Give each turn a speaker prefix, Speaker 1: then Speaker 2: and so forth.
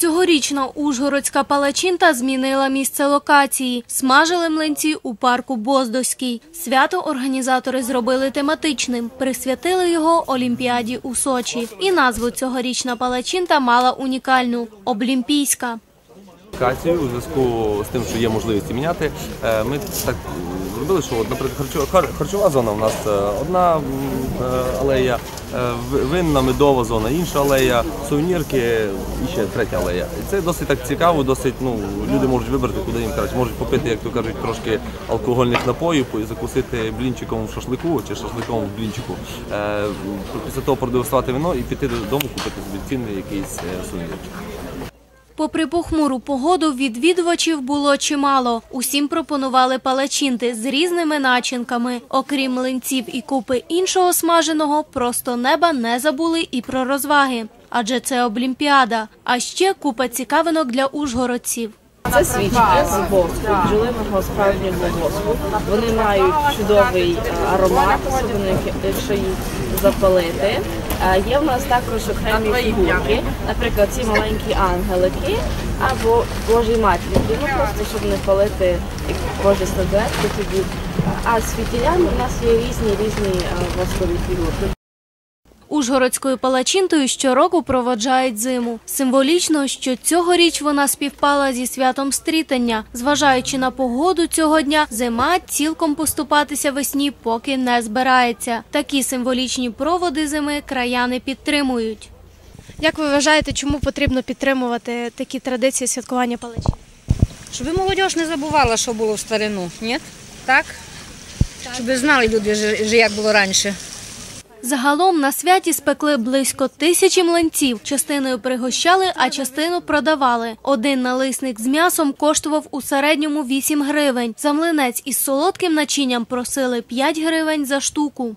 Speaker 1: Цьогорічна Ужгородська палачинта змінила місце локації. Смажили млинці у парку Боздоський. Свято організатори зробили тематичним, присвятили його Олімпіаді у Сочі. І назву цьогорічна палачинта мала унікальну облімпійська.
Speaker 2: Локацію у зв'язку з тим, що є можливість міняти. е, Ми так зробили, що, наприклад, харчова, зона у нас е, одна е, алея, винна медова зона, інша алея, сувенірки і ще третя алея. І це досить так цікаво, досить ну люди можуть вибрати, куди їм краще. Можуть попити, як то кажуть, трошки алкогольних напоїв, і закусити блінчиком в шашлику чи шашликом в блінчику. Після того продегустувати вино і піти додому, купити собі цінний якийсь сувенірчик.
Speaker 1: Попри похмуру погоду, відвідувачів було чимало. Усім пропонували палачинти з різними начинками. Окрім млинців і купи іншого смаженого, просто неба не забули і про розваги. Адже це Олімпіада. А ще купа цікавинок для ужгородців.
Speaker 3: Це свічки з воску, бджолиного справжнього воску. Вони мають чудовий е, аромат, особливо якщо їх запалити. Е, Є в нас також окремі фігурки, наприклад, ці маленькі ангелики або Божі матінки, ну просто щоб не палити Божі статуетки тоді. А з фітілями в нас є різні різні е, воскові фігурки.
Speaker 1: Ужгородською палачинтою щороку проводжають зиму. Символічно, що цьогоріч вона співпала зі святом стрітання. Зважаючи на погоду цього дня, зима цілком поступатися весні поки не збирається. Такі символічні проводи зими краяни підтримують. Як ви вважаєте, чому потрібно підтримувати такі традиції святкування палачин?
Speaker 4: Щоб молодь не забувала, що було в старину, ні? Так? Щоб знали люди, як було раніше.
Speaker 1: Загалом на святі спекли близько тисячі млинців. Частиною пригощали, а частину продавали. Один налисник з м'ясом коштував у середньому 8 гривень. За млинець із солодким начинням просили 5 гривень за штуку.